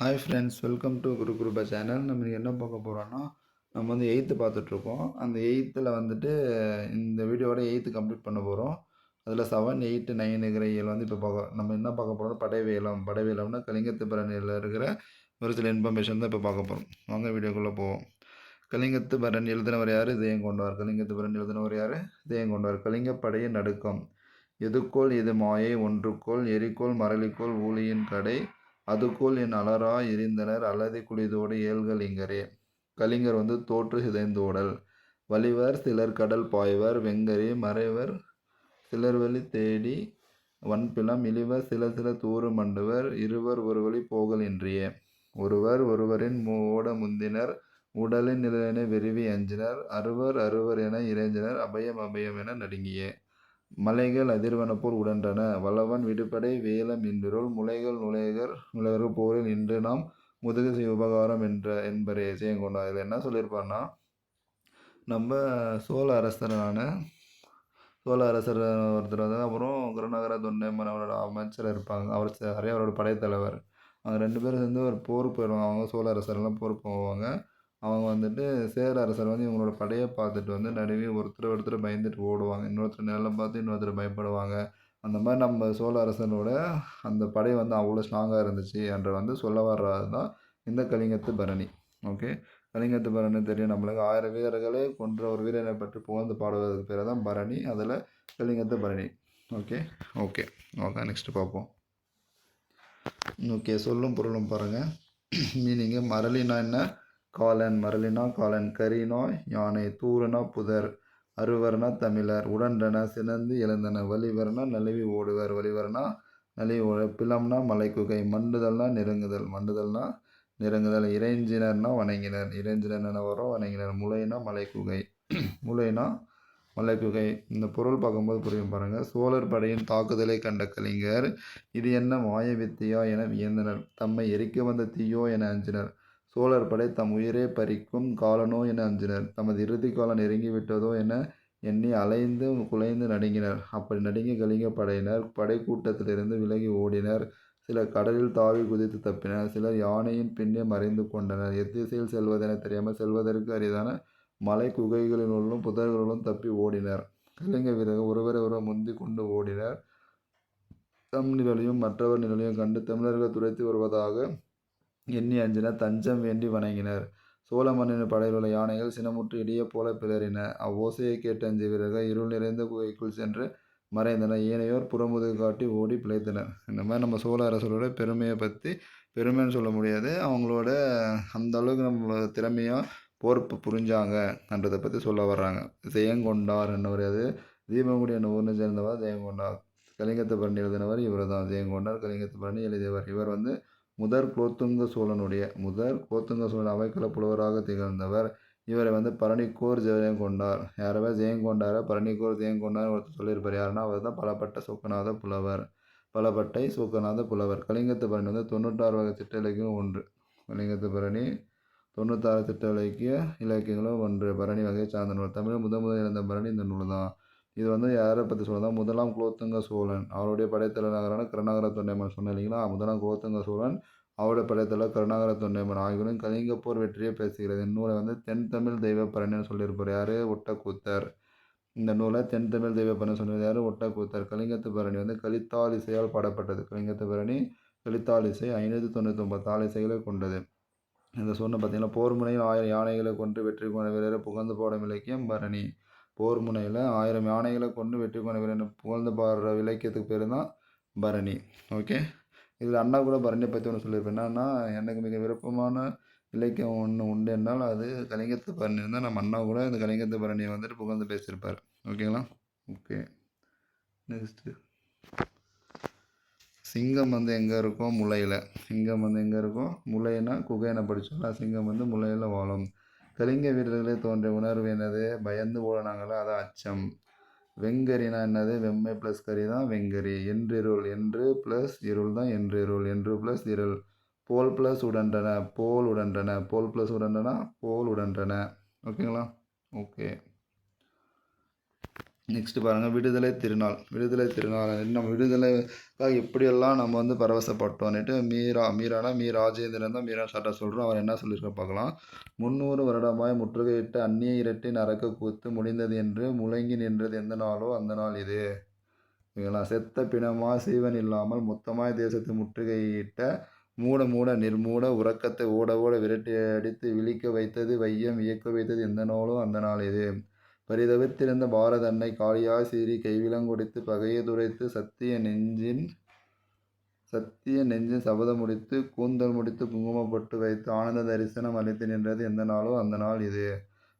Hi friends welcome to Guru Kuruba channel நம்ம என்ன பார்க்க போகிறோன்னா நம்ம வந்து எயித்து பார்த்துட்ருக்கோம் அந்த எயித்தில் வந்துட்டு இந்த வீடியோவோட எயித்து கம்ப்ளீட் பண்ண போகிறோம் அதில் செவன் எயிட்டு நைனுங்கிற இயல் வந்து இப்போ பார்க்க நம்ம என்ன பார்க்க போகிறோம் படைவேலம் படைவேலம்னா கலிங்கத்து பரணியில் இருக்கிற ஒரு சில இன்ஃபர்மேஷன் தான் இப்போ பார்க்க போகிறோம் வாங்க வீடியோக்குள்ளே போவோம். கலிங்கத்து பரணி எழுதினவர் யார்? இதயம் கொண்டவர். கலிங்கத்து பரணி எழுதினவர் யார்? இதயம் கொண்டவர். கலிங்கப்படையின் நடுக்கம். எதுக்கோள் இது மாயை? ஒன்றுக்கோள் எரிக்கோள் மரளிக்கோள் ஊழியின் கடை. அதுக்குள் என் அலரா எரிந்தனர். அல்லதை குளிதோடு ஏல்கள் கலிங்கர் வந்து தோற்று சிதைந்தோடல் வலிவர் சிலர் கடல் பாய்வர். வெங்கரே மறைவர் சிலர் வழி தேடி வன்பிலம் இழிவர் சில சில தூறு மண்டுவர். இருவர் ஒரு வழி போகல் ஒருவர் ஒருவரின் மூவோட முந்தினர். உடலின் நிலையினை விருவி அஞ்சினர். அறுவர் அறுவர் என இறைஞ்சினர். அபயம் அபயம் என நடுங்கியே. மலைகள் அதிர்வன போல் உடன்றன. வல்லவன் விடுபடை வேலம் என்றிருள் முலைகள் நுழைகர் நுழைவர்கள் போரில் இன்று நாம் முதுகு செய்ய உபகாரம் என்ற என்பரே செய்யங்கொண்டார் இதில் என்ன சொல்லியிருப்பார்னா நம்ம சோழ அரசரான சோழ அரசர் ஒருத்தர் வந்து அப்புறம் குருநகர தொண்டைமன் அவரோட அமைச்சர் இருப்பாங்க. அவர் நிறைய அவரோட படைத்தலைவர். அவங்க ரெண்டு பேரும் சேர்ந்து ஒரு போர் போயிடுவாங்க. அவங்க சோழ அரசர்லாம் போர் போவாங்க. அவங்க வந்துட்டு சேர அரசர் வந்து இவங்களோட படையை பார்த்துட்டு வந்து நடுவே ஒருத்தர் ஒருத்தர் பயந்துட்டு ஓடுவாங்க. இன்னொருத்தர் நிலம் பார்த்து இன்னொருத்தர் பயப்படுவாங்க. அந்த மாதிரி நம்ம சோழ அரசனோட அந்த படை வந்து அவ்வளோ ஸ்ட்ராங்காக இருந்துச்சு என்ற வந்து சொல்ல வர்றது தான் இந்த கலிங்கத்து பரணி. ஓகே கலிங்கத்து பரணி தெரியும் நம்மளுக்கு. ஆயிரம் வீரர்களே கொன்ற ஒரு வீரரை பற்றி புகழ்ந்து பாடுவதற்கு பேர் தான் பரணி. அதில் கலிங்கத்து Parani. Okay okay okay next பார்ப்போம். ஓகே சொல்லும் பொருளும் பாருங்கள் மீனிங்கு மரளினா என்ன? காலன் மரளினா காலன் கரினா யானை தூரனா புதர் அறுவர்னா தமிழர் உடன்றன சினந்து இழந்தன வலிவர்னா நழுவி ஓடுவர் வலிவர்னா நழுவி ஓட பிளம்னா மலைக்குகை மண்டுதல்னா நெருங்குதல் மண்டுதல்னா நெருங்குதல் இறைஞ்சினர்னா வணங்கினர் இறைஞ்சினர் என வரும் வணங்கினர் முளைனா மலைக்குகை முளைனா மலைக்குகை. இந்த பொருள் பார்க்கும்போது புரியும் பாருங்கள் சோழர் படையின் தாக்குதலை கண்ட கலிங்கர் இது என்ன மாயவித்தியா என வியந்தனர். தம்மை எரிக்க வந்த தீயோ என அஞ்சினர். சோழர் படை தம் உயிரே பறிக்கும் காலனோ என அஞ்சினர். தமது இறுதி காலம் நெருங்கிவிட்டதோ என எண்ணி அலைந்து குலைந்து நடுங்கினர். அப்படி நடுங்கி கலிங்க படையினர் படைக்கூட்டத்திலிருந்து விலகி ஓடினர். சிலர் கடலில் தாவி குதித்து தப்பினர். சிலர் யானையின் பின்னே மறைந்து கொண்டனர். எத்திசையில் செல்வதென தெரியாமல் செல்வதற்கு அரிதான மலை குகைகளினுள்ளும் புதர்களும் தப்பி ஓடினர். கலிங்க வீரர்கள் ஒருவரை ஒருவர் முந்தி கொண்டு ஓடினர். தம் நிழலையும் மற்றவர் நிழலையும் கண்டு தமிழர்கள் துரைத்து வருவதாக எண்ணி அஞ்சின தஞ்சம் வேண்டி வணங்கினர். சோழ மன்னனின் படையில் உள்ள யானைகள் சினமுற்று இடிய போல பிளறின அவ்வோசையை கேட்டு அஞ்சு வீரர்கள் இருள் நிறைந்த குகைக்குள் சென்று மறைந்தனர். ஏனையோர் புறமுதுகு காட்டி ஓடி பிழைத்தனர். இந்த மாதிரி நம்ம சோழ அரசரோட பெருமையை பற்றி பெருமைன்னு சொல்ல முடியாது. அவங்களோட அந்த அளவுக்கு நம்ம திறமையாக போர் புரிஞ்சாங்கன்றதை பற்றி சொல்ல வர்றாங்க. ஜெயங்கொண்டார் என்னவர் அது? தீபங்குடி என்ன ஊர்னு சேர்ந்தவர் ஜெயங்கொண்டார். கலிங்கத்து பரணி எழுதினவர் இவர் தான் ஜெயங்கொண்டார் கலிங்கத்து பரணி எழுதியவர். இவர் வந்து முதற் குலோத்துங்க சோழனுடைய முதற் குலோத்துங்க சோழன் அவைக்கல புலவராக திகழ்ந்தவர். இவரை வந்து பரணிக்கோர் ஜெயம் கொண்டார். யாரவே ஜெயம் கொண்டார பரணிக்கோர் ஜெயம் கொண்டார் ஒருத்தர் சொல்லியிருப்பார். யாருன்னா அவர் தான் பலப்பட்ட சூக்கநாத புலவர். பலப்பட்டை சோக்கநாத புலவர். கலிங்கத்து பரணி வந்து தொண்ணூற்றாறு வகை திட்ட இலக்கியம் ஒன்று. கலிங்கத்து பரணி தொண்ணூத்தாறு திட்ட இலக்கிய இலக்கியங்களும் ஒன்று. பரணி வகையை சார்ந்த நூல் தமிழ் முதன் முதல் இருந்த பரணி இந்த நூல் தான் இது வந்து யாரை பற்றி சொல்லுதான் முதலாம் குலோத்துங்க சோழன். அவருடைய படைத்தலைவரான கருணாகர தொண்டைமன். சொன்ன இல்லைங்களா? முதலாம் குலோத்துங்க சோழன் அவருடைய படைத்தலைவர் கருணாகர தொண்டைமன். ஆகியோரும் கலிங்கப்போர் வெற்றியை பேசுகிறது. இந்நூலை வந்து தென் தமிழ் தெய்வ பரணின்னு சொல்லியிருப்பார். யார்? ஒட்டக்கூத்தர். இந்த நூலை தென் தமிழ் தெய்வ பரணி சொன்னது யார்? ஒட்டக்கூத்தர். கலிங்கத்து பரணி வந்து கலித்தால் இசையால் பாடப்பட்டது. கலிங்கத்து பரணி கலித்தால் இசை ஐநூற்றி தொண்ணூற்றி ஒன்பது தாள் இசைகளை கொண்டது. இந்த சொன்ன பார்த்தீங்கன்னா போர் முனையில் ஆயிரம் யானைகளை கொண்டு வெற்றி கொண்ட வீரரை புகழ்ந்து போடும் இலக்கியம் பரணி. போர் முனையில் ஆயிரம் யானைகளை கொண்டு வெற்றி கொண்ட வீரன் புகழ்ந்து பாடுற இலக்கியத்துக்கு பேர் தான் பரணி. ஓகே இதில் அண்ணா கூட பரணியை பற்றி ஒன்று சொல்லியிருப்பேன். என்னன்னா எனக்கு மிக விருப்பமான இலக்கியம் ஒன்று உண்டு என்றால் அது கலிங்கத்து பரணி. இருந்தால் நம்ம அண்ணா கூட இந்த கலிங்கத்து பரணியை வந்துட்டு புகழ்ந்து பேசியிருப்பார். ஓகேங்களா ஓகே நெக்ஸ்ட்டு சிங்கம் வந்து எங்கே இருக்கும் முளையில். சிங்கம் வந்து எங்கே இருக்கும் முளைனா குகையினை படித்தோம்னா சிங்கம் வந்து முளையில் வாழும். கலிங்க வீரர்களே தோன்றிய உணர்வு என்னது? பயந்து ஓடினாங்களா? அது அச்சம். வெங்கரினா என்னது? வெம்மை ப்ளஸ் கரி தான் வெங்கரி. என்றிருள் என்று ப்ளஸ் இருள் தான் என்றிருள். என்று ப்ளஸ் இருள். போல் ப்ளஸ் உடன்றன. போல் உடன்றன. போல் ப்ளஸ் உடன்றன. போல் உடன்றன. ஓகேங்களா ஓகே நெக்ஸ்ட்டு பாருங்கள் விடுதலை திருநாள். விடுதலை திருநாள் நம்ம விடுதலைக்காக எப்படியெல்லாம் நம்ம வந்து பரவசப்பட்டோன்னுட்டு மீரா மீரானா மீ ராஜேந்திரன் தான் மீரா ஷார்ட்டாக சொல்கிறோம் அவர் என்ன சொல்லியிருக்க பார்க்கலாம். முந்நூறு வருடமாய் முற்றுகையிட்ட அந்நிய இரட்டை நரக்க கூத்து முடிந்தது என்று முழங்கி நின்றது எந்த நாளோ அந்த நாள் இது. ஓகேங்களா செத்த பிணமாக சீவன் இல்லாமல் மொத்தமாய் தேசத்தை முற்றுகையிட்ட மூட மூட நிர்மூட உறக்கத்தை ஓட ஓட விரட்டி அடித்து விழிக்க வைத்தது வையம் இயக்க வைத்தது எந்த நாளோ அந்த நாள் இது. பரிதவித்திருந்த பாரத அன்னை காளியாய் சீறி கைவிலங்குடித்து பகையை துரைத்து சத்திய நெஞ்சின் சத்திய நெஞ்சின் சபதம் முடித்து கூந்தல் முடித்து குங்குமப்பட்டு வைத்து ஆனந்த தரிசனம் அளித்து நின்றது எந்த நாளோ அந்த நாள் இது.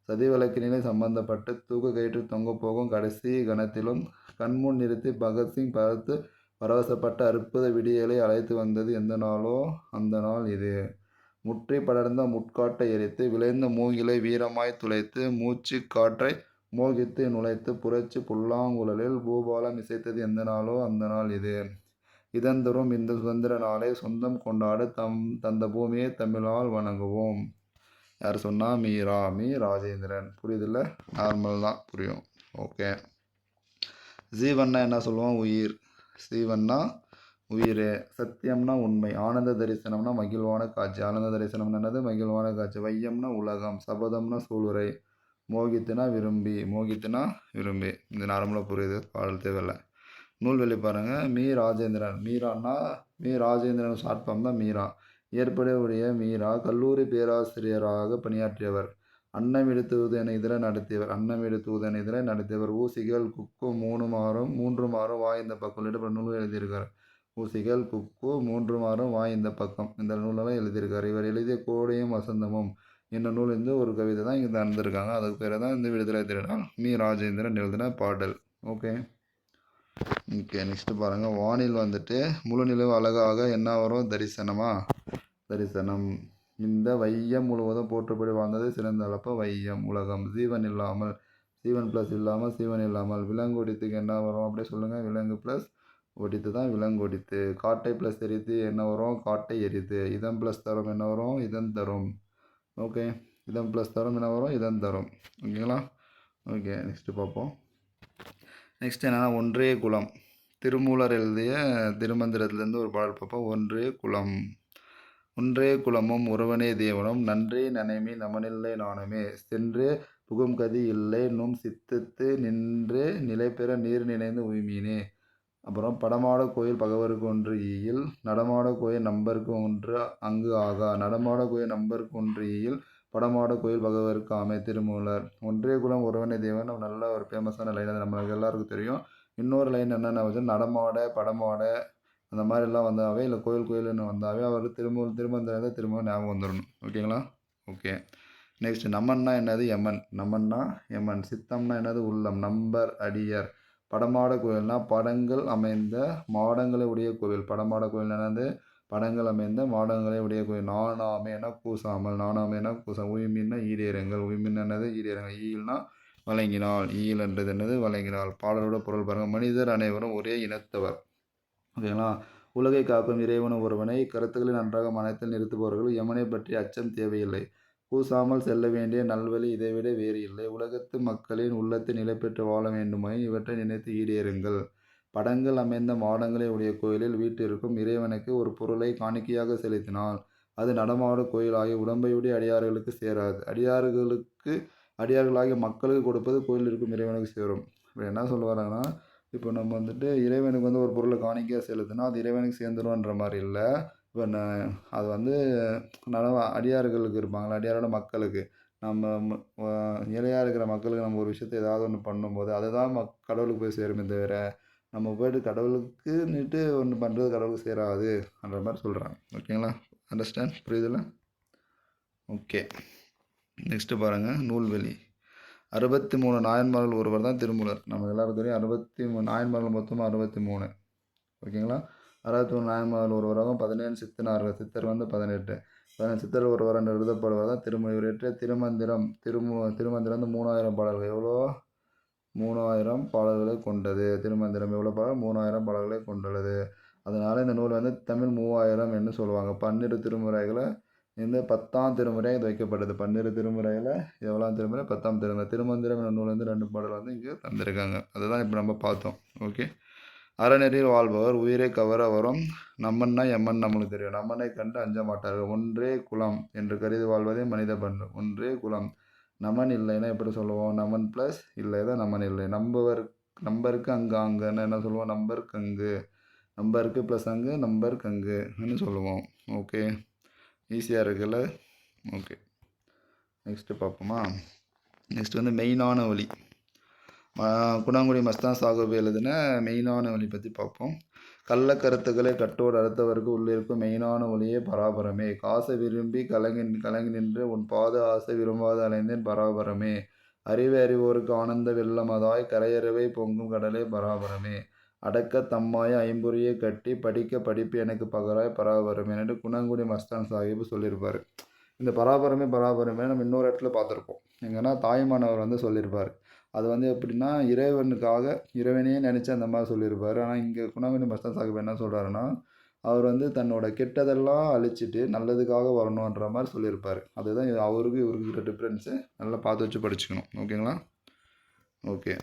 சதி வழக்கினிலே சம்பந்தப்பட்டு தூக்கு கயிற்று தொங்க போகும் கடைசி கணத்திலும் கண்முன் நிறுத்தி பகத்சிங் பார்த்து பரவசப்பட்ட அற்புத விடியலை அழைத்து வந்தது எந்த நாளோ அந்த நாள் இது. முற்றி படர்ந்த முட்காட்டை எரித்து விளைந்த மூங்கிலை வீரமாய் துளைத்து மூச்சு காற்றை மோகித்து நுழைத்து புரட்சி புல்லாங்குழலில் பூபாலம் இசைத்தது எந்த நாளோ அந்த நாள் இது. இதந்தரும் இந்த சுதந்திர நாளை சொந்தம் கொண்டாட தம் தந்த பூமியை தமிழால் வணங்குவோம். யார் சொன்னால் மீரா மீ ராஜேந்திரன். புரியுதில்ல? நார்மல் தான். புரியும். ஓகே. ஜீவன்னா என்ன சொல்லுவோம்? உயிர். சீவன்னா உயிர். சத்தியம்னா உண்மை. ஆனந்த தரிசனம்னா மகிழ்வான காட்சி. ஆனந்த தரிசனம்னா என்னது? மகிழ்வான காட்சி. வையம்னா உலகம். சபதம்னா சூளுரை. மோகித்துனா விரும்பி மோகித்துனா விரும்பி. இந்த நார்மலாக புரியுது பாடல் தேவையில்லை. நூல்வெளி பாருங்கள் மீ ராஜேந்திரன். மீரான்னா மீ ராஜேந்திரன் ஷார்ட் ஃபார்ம் தான் மீரா. ஏற்புடைய மீரா கல்லூரி பேராசிரியராக பணியாற்றியவர். அன்னமிடு தூதன இதில் நடத்தியவர். அன்னமிடு தூதன இதில் நடத்தியவர். ஊசிகள் குக்கு மூணு மாறும் மூன்று மாறும் வாய் இந்த பக்கம் இடப்பட நூல் எழுதியிருக்கார். ஊசிகள் குக்கு மூன்று மாறும் வாய் இந்த பக்கம். இந்த நூலெல்லாம் எழுதியிருக்கார். இவர் எழுதிய கோடையும் வசந்தமும். என்ன நூல் இருந்து ஒரு கவிதை தான் இங்கே தந்திருக்காங்க. அதுக்கு பேர் தான் இந்த விடுதலை திருநாள் மீ. ராஜேந்திரன் எழுதின பாடல். ஓகே. ஓகே நெக்ஸ்ட்டு பாருங்கள் வானில் வந்துட்டு முழு நிலவு அழகாக என்ன வரும்? தரிசனமா? தரிசனம். இந்த வையம் முழுவதும் போற்றுப்படி வாழ்ந்தது சிறந்த அளப்ப வையம் உலகம். சீவன் இல்லாமல் சீவன் ப்ளஸ் இல்லாமல் சீவன் இல்லாமல் விலங்கு ஒடித்துக்கு என்ன வரும்? அப்படியே சொல்லுங்கள் விலங்கு ப்ளஸ் ஒடித்து தான் விலங்கு ஒடித்து. காட்டை ப்ளஸ் எரித்து என்ன வரும்? காட்டை எரித்து. இதன் ப்ளஸ் தரும் என்ன வரும்? இதன் தரும். ஓகே. இதன் ப்ளஸ் தரும் என்ன வரும்? இதன் தரும். ஓகேங்களா? ஓகே நெக்ஸ்ட்டு பார்ப்போம். நெக்ஸ்ட் என்னென்னா ஒன்றே குலம். திருமூலர் எழுதிய திருமந்திரத்திலேருந்து ஒரு பாடல் பார்ப்போம். ஒன்றே குலம். ஒன்றே குலமும் ஒருவனே தேவனும். நன்றே நனைமே நமனில்லை நானுமே. சென்று புகும் கதி இல்லை நும் சித்தத்து நின்று நிலை பெற நீர் நினைந்து உய்மீனே. அப்புறம் படமாட கோயில் பகவருக்கு ஒன்று ஈயில் நடமாட கோயில் நம்பருக்கு ஒன்று அங்கு ஆகா நடமாட கோயில் நம்பருக்கு ஒன்று ஈயில் படமாட கோயில் பகவருக்கு ஆமை திருமூலர். ஒன்றே குலம் ஒருவனை தேவன் நல்ல ஒரு ஃபேமஸான லைன் அது நம்மளுக்கு எல்லாருக்கும் தெரியும். இன்னொரு லைன் என்னென்ன வச்சு நடமாட படமாட அந்த மாதிரிலாம் வந்தாவே இல்லை கோயில் கோயில்னு வந்தாவே அவர் திரும்ப திருமந்திரம் திரும்ப ஞாபகம் வந்துடணும் ஓகேங்களா? ஓகே. நெக்ஸ்ட் நம்மன்னா என்னது எம்மன் நம்மன்னா எம்மன் சித்தம்னா என்னது உள்ளம். நம்பர் அடியர். படமாட கோயில்னால் படங்கள் அமைந்த மாடங்களை உடைய கோவில். படமாட கோயில் என்னது? படங்கள் அமைந்த மாடங்களை உடைய கோயில் நானாமேனா கூசாமல் நானாமேனா கூசா. உயிமின்னா ஈடேறுங்கள். உயிமின் என்னது? ஈடேறுங்கள். ஈல்னா வழங்கினாள் ஈல் என்றது என்னது? வழங்கினாள் பாடலோட பொருள் பாருங்கள் மனிதர் அனைவரும் ஒரே இனத்தவர். ஓகேங்களா? உலகை காக்கும் இறைவன ஒருவனை கருத்துக்களை நன்றாக மனத்தில் நிறுத்துபவர்கள். யமனை பற்றி அச்சம் தேவையில்லை. கூசாமல் செல்ல வேண்டிய நல்வழி இதைவிட வேறு இல்லை. உலகத்து மக்களின் உள்ளத்தை நிலைபெற்று வாழ வேண்டுமாய் இவற்றை நினைத்து ஈடேறுங்கள். படங்கள் அமைந்த மாடங்களை உடைய கோயிலில் வீட்டிற்கும் இறைவனுக்கு ஒரு பொருளை காணிக்கையாக செலுத்தினால் அது நடமாடு கோயிலாகி உடம்பையுடைய அடியார்களுக்கு சேராது. அடியார்களுக்கு அடியார்களாகிய மக்களுக்கு கொடுப்பது கோயில் இருக்கும் இறைவனுக்கு சேரும். இப்போ என்ன சொல்ல வராங்கன்னா இப்போ நம்ம வந்துட்டு இறைவனுக்கு வந்து ஒரு பொருளை காணிக்கையாக செலுத்தினா அது இறைவனுக்கு சேர்ந்துரும்ன்ற மாதிரி இல்லை. இப்போ நான் அது வந்து நல அடியார்களுக்கு இருப்பாங்களா அடியாரோட மக்களுக்கு. நம்ம ஏழையாக இருக்கிற மக்களுக்கு நம்ம ஒரு விஷயத்தை ஏதாவது ஒன்று பண்ணும்போது அதை தான் மக் கடவுளுக்கு போய் சேருமே தவிர நம்ம போய்ட்டு கடவுளுக்குன்னுட்டு ஒன்று பண்ணுறது கடவுளுக்கு சேராது அந்த மாதிரி சொல்கிறாங்க ஓகேங்களா? அண்டர்ஸ்டாண்ட் புரியுதுல்ல? ஓகே. நெக்ஸ்ட்டு பாருங்கள் நூல்வெளி. அறுபத்தி மூணு நாயன்மார்கள் ஒருவர் தான் திருமூலர். நம்ம எல்லாருக்கும் தெரியும் அறுபத்தி மூணு நாயன்மார்கள் மொத்தமாக அறுபத்தி மூணு ஓகேங்களா? அறுபத்தி மூணு நாயன்மார்கள் ஒருவராகவும் பதினேழு சித்தனார்கள். சித்தர் வந்து பதினெட்டு. பதினெட்டு சித்தர் ஒருவர் என்று எழுதப்படுவர் தான் திருமொழி இயற்றிய திருமந்திரம். திருமு திருமந்திரம் வந்து மூணாயிரம் பாடல்கள். எவ்வளோ? மூணாயிரம் பாடல்களை கொண்டது. திருமந்திரம் எவ்வளோ பாடல்? மூணாயிரம் பாடல்களை கொண்டுள்ளது. அதனால் இந்த நூல் வந்து தமிழ் மூவாயிரம் என்று சொல்லுவாங்க. பன்னிரு திருமுறைகளை இந்த பத்தாம் திருமுறை இது வைக்கப்பட்டது பன்னிரு திருமுறையில் எவ்வளோ திருமுறை? பத்தாம் திருமுறை. திருமந்திரம் என்ற நூல் வந்து ரெண்டு பாடல் வந்து இங்கே தந்திருக்காங்க. அதுதான் இப்போ நம்ம பார்த்தோம். ஓகே? அறநெறியில் வாழ்பவர் உயிரை கவர வரும் நம்மன்னா எம்மன் நம்மளுக்கு தெரியும். நம்மனை கண்டு அஞ்ச மாட்டார்கள். ஒன்றே குலம் என்று கருதி வாழ்வதே மனித பண்பு. ஒன்றே குலம். நமன் இல்லைன்னா எப்படி சொல்லுவோம்? நமன் ப்ளஸ் இல்லை தான் நமன் இல்லை. நம்பவர் நம்பருக்கு அங்கே அங்கன்னு என்ன சொல்லுவோம்? நம்பருக்கு அங்கு. நம்பருக்கு ப்ளஸ் அங்கு நம்பருக்கு அங்குன்னு சொல்லுவோம். ஓகே ஈஸியாக இருக்குல்ல ஓகே நெக்ஸ்ட்டு பார்ப்போமா? நெக்ஸ்ட் வந்து மெயினான வழி. குணாங்குடி மஸ்தான் சாகுபு எழுதின மெயினான ஒளி பற்றி பார்ப்போம். கள்ள கருத்துக்களை கட்டோடு அடுத்தவருக்கு உள்ளிருக்கும் மெயினான ஒளியே பராபரமே. காசை விரும்பி கலங்கி கலங்கி நின்று உன் பாத ஆசை விரும்பாது அலைந்தேன் பராபரமே. அறிவை அறிவோருக்கு ஆனந்த வெள்ளமதாய் கரையறவை பொங்கும் கடலே பராபரமே. அடக்க தம்மாய ஐம்பொறியை கட்டி படிக்க படிப்பு எனக்கு பகராய் பராபரமே என்று குணங்குடி மஸ்தான் சாஹிப் சொல்லியிருப்பார். இந்த பராபரமே பராபரமே நம்ம இன்னொரு இடத்துல பார்த்துருப்போம். எங்கன்னா தாய்மானவர் வந்து சொல்லியிருப்பார். அது வந்து எப்படின்னா இறைவனுக்காக இறைவனையே நினச்சி அந்த மாதிரி சொல்லியிருப்பார். ஆனால் இங்கே குணங்குடி மஸ்தான் சாஹிப் என்ன சொல்கிறாருன்னா அவர் வந்து தன்னோட கெட்டதெல்லாம் அழிச்சிட்டு நல்லதுக்காக வரணுன்ற மாதிரி சொல்லியிருப்பார். அதுதான் அவருக்கு இவருக்கு இருக்கிற டிஃப்ரென்ஸு நல்லா பார்த்து வச்சு படிச்சுக்கணும். ஓகேங்களா? ஓகே.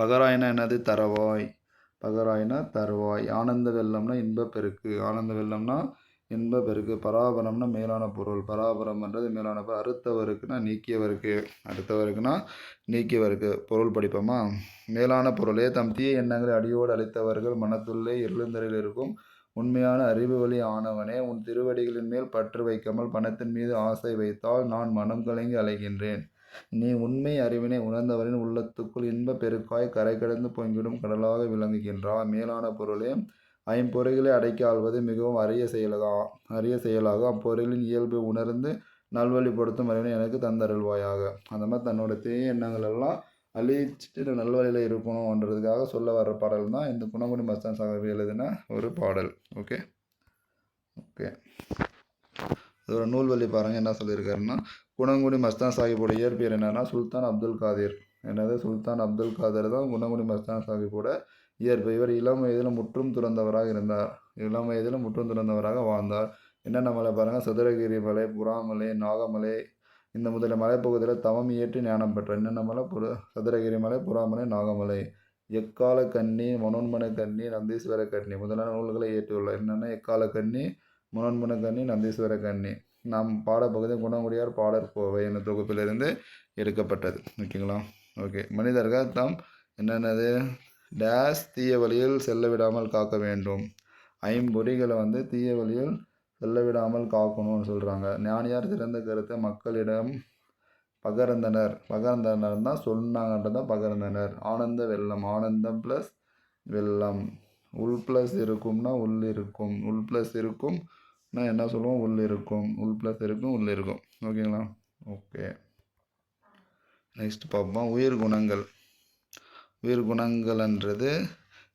பகராயினா என்னது? தரவாய். பகராயினா தருவாய். ஆனந்த வெள்ளம்னா இன்பப்பெருக்கு ஆனந்த வெள்ளம்னா இன்ப பெருக்கு பராபரம்னா மேலான பொருள். பராபரம்ன்றது மேலான பொருள். அறுத்தவருக்குன்னா நீக்கியவருக்கு. அடுத்தவருக்குன்னா நீக்கியவருக்கு. பொருள் படிப்போமா? மேலான பொருளே தம் தீய எண்ணங்களை அடியோடு அளித்தவர்கள் மனத்துள்ளே இருளந்தரில் இருக்கும். உண்மையான அறிவு வழி ஆனவனே உன் திருவடிகளின் மேல் பற்று வைக்காமல் பணத்தின் மீது ஆசை வைத்தால் நான் மனம் கலங்கி அலைகின்றேன். நீ உண்மை அறிவினை உணர்ந்தவரின் உள்ளத்துக்குள் இன்ப பெருக்காய் கரை கடந்து பொங்கிடும் கடலாக விளங்குகின்றா. மேலான பொருளே ஐம்பொறைகளை அடக்கி ஆள்வது மிகவும் அரிய செயலகா அரிய செயலாகும் அப்பொருளின் இயல்பை உணர்ந்து நல்வழிப்படுத்தும் அறிவினை எனக்கு தந்தருள்வாயாக. அந்த மாதிரி தன்னோட தீய எண்ணங்கள் எல்லாம் அழிச்சிட்டு நல்வழியில் இருக்கணுன்றதுக்காக சொல்ல வர்ற பாடல் தான் இந்த குணங்குடி மஸ்தான் சாகவி எழுதின ஒரு பாடல். ஓகே? ஓகே. இதோட நூல்வழி பாருங்கள் என்ன சொல்லியிருக்காருன்னா குணங்குடி மஸ்தான் சாஹிப்போட இயற்பெயர் என்னன்னா சுல்தான் அப்துல் காதிர். என்னது? சுல்தான் அப்துல் காதிர் தான் குணங்குடி மஸ்தான் சாஹிப்போட இயற்பு. இவர் இளம் வயதில் முற்றும் துறந்தவராக இருந்தார். இளம் வயதில் முற்றும் துறந்தவராக வாழ்ந்தார். என்னென்ன மலை பாருங்கள் சதுரகிரி மலை புறாமலை நாகமலை. இந்த முதலிய மலைப்பகுதியில் தவம் இயற்றி ஞானம் பெற்றார் என்னென்ன மலை? புற சதுரகிரி மலை புறாமலை நாகமலை. எக்கால கண்ணி மனோன்மன கண்ணி நந்தீஸ்வர கண்ணி முதலான நூல்களை இயற்றியுள்ளார். என்னென்ன? எக்கால கண்ணி மனோன்மன கன்னி நந்தீஸ்வர கன்னி. நாம் பாடப்பகுதி குணங்குடியார் பாடற் கோவை என்ற தொகுப்பிலிருந்து எடுக்கப்பட்டது. ஓகேங்களா? ஓகே. மனிதர்கள் தாம் என்னென்னது? டேஸ் தீய வழியில் செல்ல விடாமல் காக்க வேண்டும். ஐம்பொறிகளை வந்து தீய வழியில் செல்ல விடாமல் காக்கணும்னு சொல்கிறாங்க ஞானியார் சிறந்த கருத்தை மக்களிடம் பகர்ந்தனர். பகர்ந்தனர் தான் சொன்னாங்கன்றத பகர்ந்தனர். ஆனந்த வெள்ளம் ஆனந்தம் ப்ளஸ் வெள்ளம். உள் ப்ளஸ் இருக்கும்னா உள் இருக்கும். உள் ப்ளஸ் இருக்கும்னா என்ன சொல்லுவோம்? உள் இருக்கும். உள் ப்ளஸ் இருக்கும் உள் இருக்கும். ஓகேங்களா? ஓகே. நெக்ஸ்ட் பார்ப்போம். உயிர் குணங்கள். உயிர் குணங்கள்ன்றது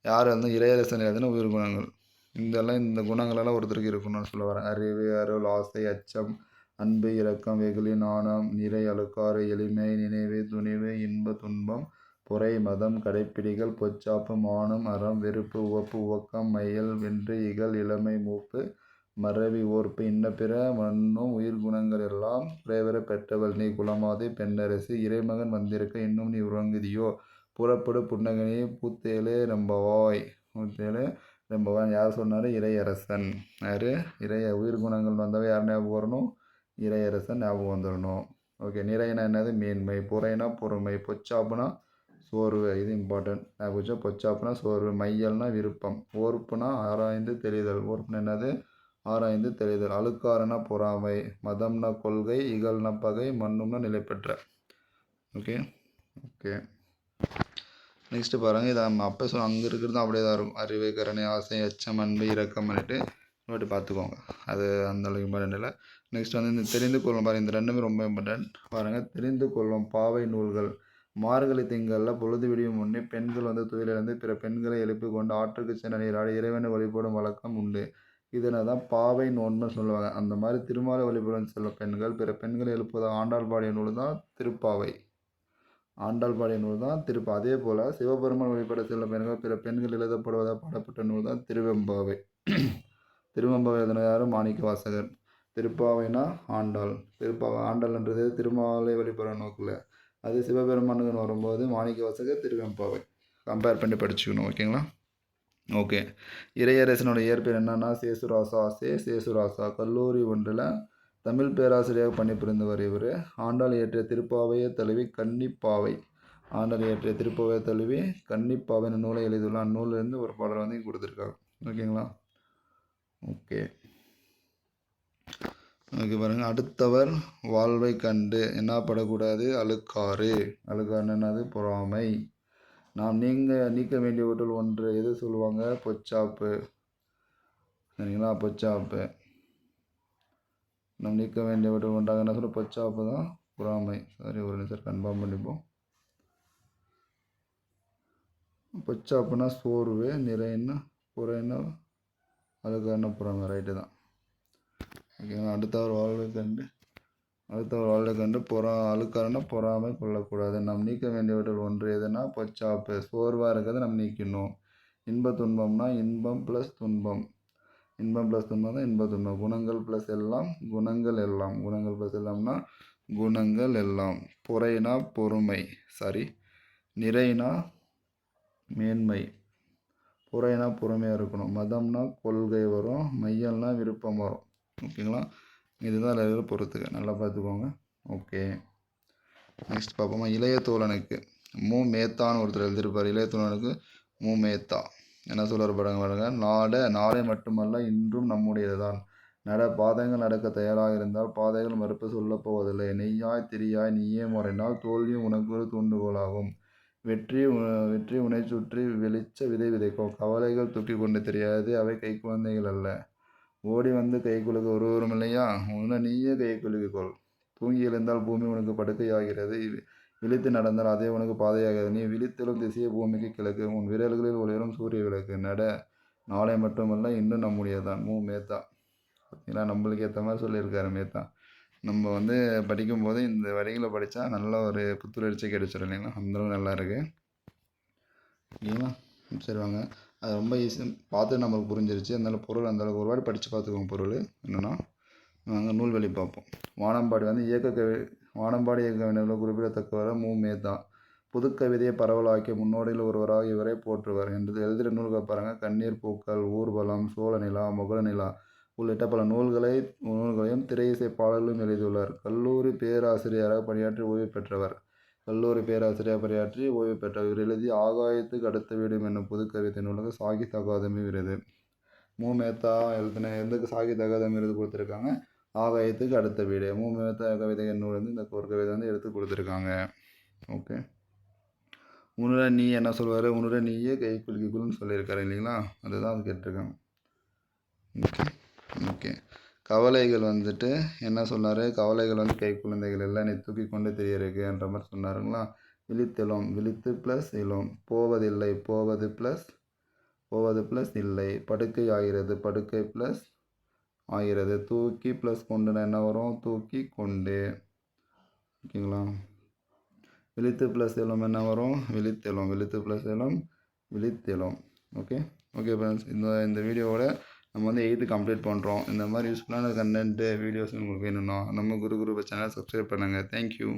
யார் வந்து இளையரசன் எழுதுனா உயிர் குணங்கள் இதெல்லாம் இந்த குணங்களெல்லாம் ஒருத்தருக்கு இருக்கணும்னு சொல்ல வரேன். அறிவு அருள் ஆசை அச்சம் அன்பு இரக்கம் வெகுளி நாணம் நிறை அழுக்காறு எளிமை நினைவு துணிவு இன்ப துன்பம் பொறை மதம் கடைப்பிடிகள் பொச்சாப்பு மானம் அறம் வெறுப்பு உவப்பு உவக்கம் மயல் வென்று இகல் இளமை மூப்பு மறவி ஓர்ப்பு இன்ன பிற மண்ணும் உயிர் குணங்கள் எல்லாம் பிரேவர பெற்றவள். நீ குலமாதே பெண்ணரசு இறைமகன் வந்திருக்க இன்னும் நீ உறங்குதியோ? புறப்படு புன்னகனி பூத்தேலே ரம்பவாய். பூத்தேலே ரம்பவான் யார் சொன்னார்? இறையரசன். யார்? இறைய உயிர் குணங்கள் வந்தவ யார் ஞாபகம் வரணும்? இறையரசன் ஞாபகம் வந்துடணும் ஓகே நிறையனா என்னது? மேன்மை புறைனா பொறுமை பொச்சாப்புனா சோர்வு. இது இம்பார்ட்டன்ட் ஞாபகம் வச்சா பொச்சாப்புனா சோர்வு. மையல்னா விருப்பம். ஓர்ப்புனா ஆராய்ந்து தெளிதல் ஓர்ப்புனா என்னது? ஆராய்ந்து தெளிதல் அழுக்காறுனா பொறாமை. மதம்னா கொள்கை. இகழ்னா பகை. மண்ணும்னா நிலை பெற்ற ஓகே ஓகே. நெக்ஸ்ட்டு பாருங்கள் இதை நம்ம அப்போ சொன்ன அங்கே இருக்கிறது அப்படியே தான் இருக்கும். அறிவு கருணை ஆசை அச்சம் அன்பு இரக்கம் பண்ணிட்டு நோட்டு பார்த்துக்கோங்க அது அந்த அளவுக்கு இம்பார்ட்டன்ட் இல்லை. நெக்ஸ்ட் வந்து இந்த தெரிந்து கொள்ளும் பாருங்கள் இந்த ரெண்டுமே ரொம்ப இம்பார்ட்டன்ட் பாருங்கள் தெரிந்து கொள்ளும் பாவை நூல்கள். மார்கழி திங்களில் பொழுது விடியும் முன்னே பெண்கள் வந்து துயிலிருந்து பிற பெண்களை எழுப்பி கொண்டு ஆற்றுக்கு சென்ற நீராடி இறைவனை வழிபடும் வழக்கம் உண்டு. இதனை தான் பாவை நோன்புன்னு சொல்லுவாங்க. அந்த மாதிரி திருமாலை வழிபடும் செல்லும் பெண்கள் பிற பெண்களை எழுப்புவதாக ஆண்டாள் பாடிய நூல் தான் திருப்பாவை. ஆண்டாள் பாடிய நூல் தான் திருப்பா. அதே போல் சிவபெருமான் வழிபட சில பெண்கள் பிற பெண்கள் எழுதப்படுவதாக பாடப்பட்ட நூல் தான் திருவெம்பாவை. திருவெம்பாவை எழுதின மாணிக்க வாசகர். திருப்பாவைனா ஆண்டாள். திருப்பாவை ஆண்டாள்ன்றது திருமாலை வழிபடுற நோக்கில். அது சிவபெருமானுக்குன்னு வரும்போது மாணிக்க வாசகர் திருவெம்பாவை. கம்பேர் பண்ணி படிச்சுக்கணும் ஓகேங்களா? ஓகே. இறையரசனோட இயற்பெயர் என்னன்னா சேசுராசா சே சேசுராசா. கல்லூரி ஒன்றில் தமிழ் பேராசிரியராக பணிபுரிந்தவர் இவர். ஆண்டாள் இயற்றிய திருப்பாவையை தழுவி கன்னிப்பாவை. ஆண்டாள் இயற்றிய திருப்பாவையை தழுவி கன்னிப்பாவை நூலை எழுதியுள்ள அந்நூலிருந்து ஒரு பாடல் வந்து கொடுத்துருக்காங்க. ஓகேங்களா? ஓகே. ஓகே பாருங்க. அடுத்தவர் வாழ்வை கண்டு என்ன படக்கூடாது? அழுக்காறு. அழுக்காறு என்னது? பொறாமை. நாம் நீங்கள் நீக்க வேண்டியவற்றில் ஒன்று எது சொல்லுவாங்க? பொச்சாப்பு. சரிங்களா? பொச்சாப்பு. நம் நீக்க வேண்டியவற்றில் ஒன்றாக என்ன சொல்ல பச்சாப்பு தான் பொறாமை. சரி ஒரு நிமிஷம் கன்ஃபார்ம் பண்ணிப்போம். பச்சாப்புனா சோர்வு நிறைன்னா அதுக்கு அழுக்காருன்னா பொறாமை. ரைட்டு தான். ஓகேங்களா அடுத்தவர் வாழ்வை கண்டு அடுத்தவர் வாழ்வை கண்டு பொறா அழுக்காருன்னா பொறாமை கொள்ளக்கூடாது. நம் நீக்க வேண்டியவற்றில் ஒன்று எதுனா பச்சாப்பு சோர்வாக இருக்கிறத நம்ம நீக்கணும் இன்ப துன்பம்னா இன்பம் ப்ளஸ் துன்பம். இன்பம் ப்ளஸ் துன்பம் தான் இன்ப துன்பம். குணங்கள் ப்ளஸ் எல்லாம் குணங்கள் எல்லாம். குணங்கள் ப்ளஸ் எல்லாம்னா குணங்கள் எல்லாம். பொறைனா பொறுமை. சாரி நிறைனா மேன்மை. பொறைனா பொறுமையாக இருக்கணும். மதம்னா கொள்கை வரும். மையம்னா விருப்பம் வரும். ஓகேங்களா இதுதான் எல்லாரும் பொறுத்துக்க. நல்லா பார்த்துக்கோங்க. ஓகே நெக்ஸ்ட் பார்ப்போமா? இளைய தோழனுக்கு. மு. மேத்தான்னு ஒருத்தர் எழுதியிருப்பார். இளைய தோழனுக்கு மு. மேத்தா. என சொல்லுவார் பாருங்க. நாட நாளை மட்டுமல்ல இன்றும் நம்முடையது தான் நட பாதங்கள் நடக்க தயாராக இருந்தால் பாதைகள் மறுப்பு சொல்லப் போவதில்லை. நெய்யாய் திரியாய் நீயே முறைனால் தோல்வியும் உனக்கு ஒரு தூண்டுகோலாகும். வெற்றி வெற்றி உன்னை சுற்றி வெளிச்ச விதை விதைக்கும். கவலைகள் தூக்கி கொண்டு தெரியாது அவை கை குழந்தைகள் அல்ல. ஓடி வந்து கை குலுக்க ஒருவரும் இல்லையா? உன்னை நீயே கை குலுக்கிக்கொள் தூங்கி எழுந்தால் பூமி உனக்கு படுக்கையாகிறது. விழித்து நடந்தால் அதே உனக்கு பாதையாகாது. நீ விழித்தெழும் திசையை பூமிக்கு கிழக்கு. உன் விரல்களில் ஒளிரும் சூரிய விளக்கு. நட நாளை மட்டுமல்ல இன்னும் நம்முடையதான் மூ. மேத்தா. பார்த்தீங்களா நம்மளுக்கு ஏற்ற மாதிரி சொல்லியிருக்காரு மேத்தா. நம்ம வந்து படிக்கும்போது இந்த வரிகளை படித்தா நல்ல ஒரு புத்துணர்ச்சி கிடைச்சிடும் இல்லைங்களா? அந்தளவு நல்லா இருக்குது ஓகேங்களா? சரி வாங்க. அது ரொம்ப ஈஸி பார்த்து நம்மளுக்கு புரிஞ்சிருச்சு. அதனால் பொருள் அந்தளவுக்கு ஒரு வாட்டி படித்து பார்த்துக்கோங்க பொருள். என்னென்னா நாங்கள் நூல்வெளி பார்ப்போம். வானம்பாடி வந்து இயக்க கவி வானம்பாடி இயக்கவினர்கள் குறிப்பிடத்தக்கவர் மு. மேத்தா. புதுக்கவிதையை பரவலாக்கிய முன்னோடியில் ஒருவராக இவரை போற்றுவார் என்று எழுதிய நூல்கள் பாருங்கள் கண்ணீர் பூக்கள் ஊர்வலம் சோழ நிலா முகல நிலா உள்ளிட்ட பல நூல்களை நூல்களையும் திரையிசை பாடல்களும் எழுதியுள்ளார். கல்லூரி பேராசிரியராக பணியாற்றி ஓய்வு பெற்றவர். கல்லூரி பேராசிரியர் பணியாற்றி ஓய்வு பெற்றவர் இவர் எழுதி ஆகாயத்துக்கு அடுத்த வீடும் என்னும் புதுக்கவிதை நூலுக்கு சாகித்ய அகாதமி விருது. மு. மேத்தா எழுதின எந்த சாகித்ய அகாதமி விருது கொடுத்துருக்காங்க. ஆகாயத்துக்கு அடுத்த வீடு. மு கவிதை நூல் வந்து இந்த ஒரு கவிதை வந்து எடுத்து கொடுத்துருக்காங்க. ஓகே. உன்னுட நீ என்ன சொல்வார்? உன்னுட நீயே கை குலுக்கிக்குள்னு சொல்லியிருக்காரு இல்லைங்களா? அதுதான் அது கேட்டிருக்காங்க. ஓகே. ஓகே. கவலைகள் வந்துட்டு என்ன சொன்னார்? கவலைகள் வந்து கை குழந்தைகள் எல்லாம் நீ தூக்கி கொண்டு தெரியறதுன்ற மாதிரி சொன்னாருங்களா? விழித்தெழும். விழித்து ப்ளஸ் இலும் போவதில்லை. போவது ப்ளஸ் போவது ப்ளஸ் இல்லை. படுக்கை ஆகிறது. படுக்கை ப்ளஸ் ஆகிறது தூக்கி ப்ளஸ் கொண்டுனா என்ன வரும்? தூக்கி கொண்டு. ஓகேங்களா? விழித்து ப்ளஸ் எலும் என்ன வரும்? விழித்தெழும். விழித்து ப்ளஸ் எலும் விழித்தெழும். ஓகே? ஓகே ஃப்ரெண்ட்ஸ் இந்த இந்த வீடியோவோட நம்ம வந்து எயித்து கம்ப்ளீட் பண்ணுறோம் இந்த மாதிரி யூஸ்ஃபுல்லான கண்டென்ட்டு வீடியோஸ் உங்களுக்கு வேணும்னா நம்ம குரு குரு சேனல் சப்ஸ்கிரைப் பண்ணுங்கள் தேங்க்யூ